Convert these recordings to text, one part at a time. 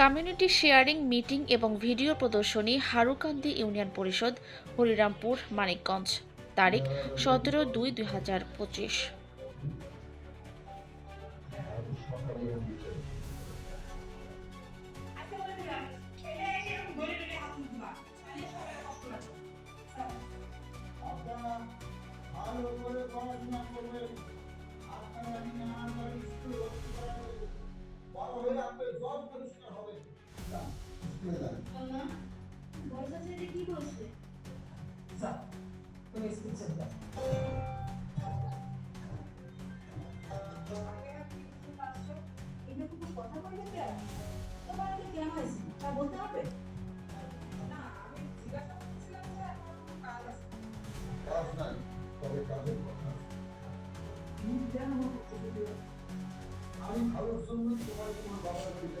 Community sharing meeting এবং video প্রদর্শনী Harukandi union পরিষদ, হরিরামপুর, মানিকগঞ্জ। তারিখ সতেরো দুই দুই হাজার পঁচিশ। তুমি স্কুল চলে যাও কথা বলবে কেন তোমার তো কেন হয়েছে তা বলতে হবে কাজ নাই তবে কাজের কথা আছে। তুমি কেন আমার কথা বলবে? আমি ভালোর জন্য তোমার তোমার বাবার বাড়িতে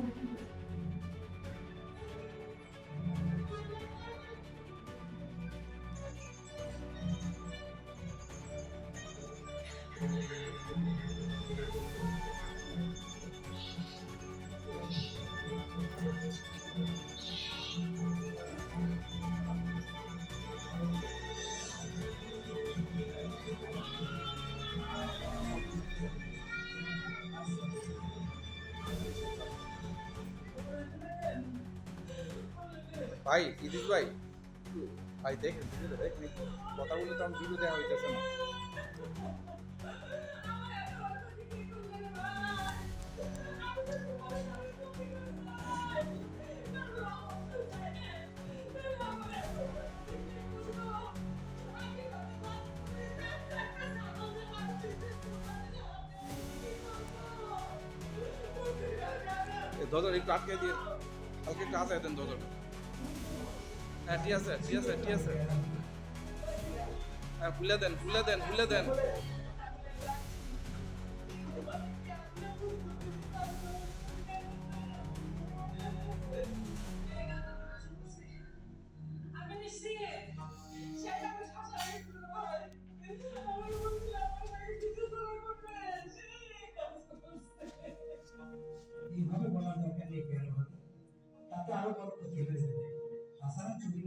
ভাই ইদিস ভাই ভাই, দেখেন ভিডিওটা দেখেন। কথাগুলো তো আমি ভিডিও দেওয়া হইতেছে না এই দরজাটা একটু আটকে দিয়ে কালকে একটু আসায় দেন দরজাটা হ্যাঁ ঠিক আছে ঠিক আছে ঠিক আছে। হ্যাঁ খুলে দেন খুলে দেন খুলে দেন।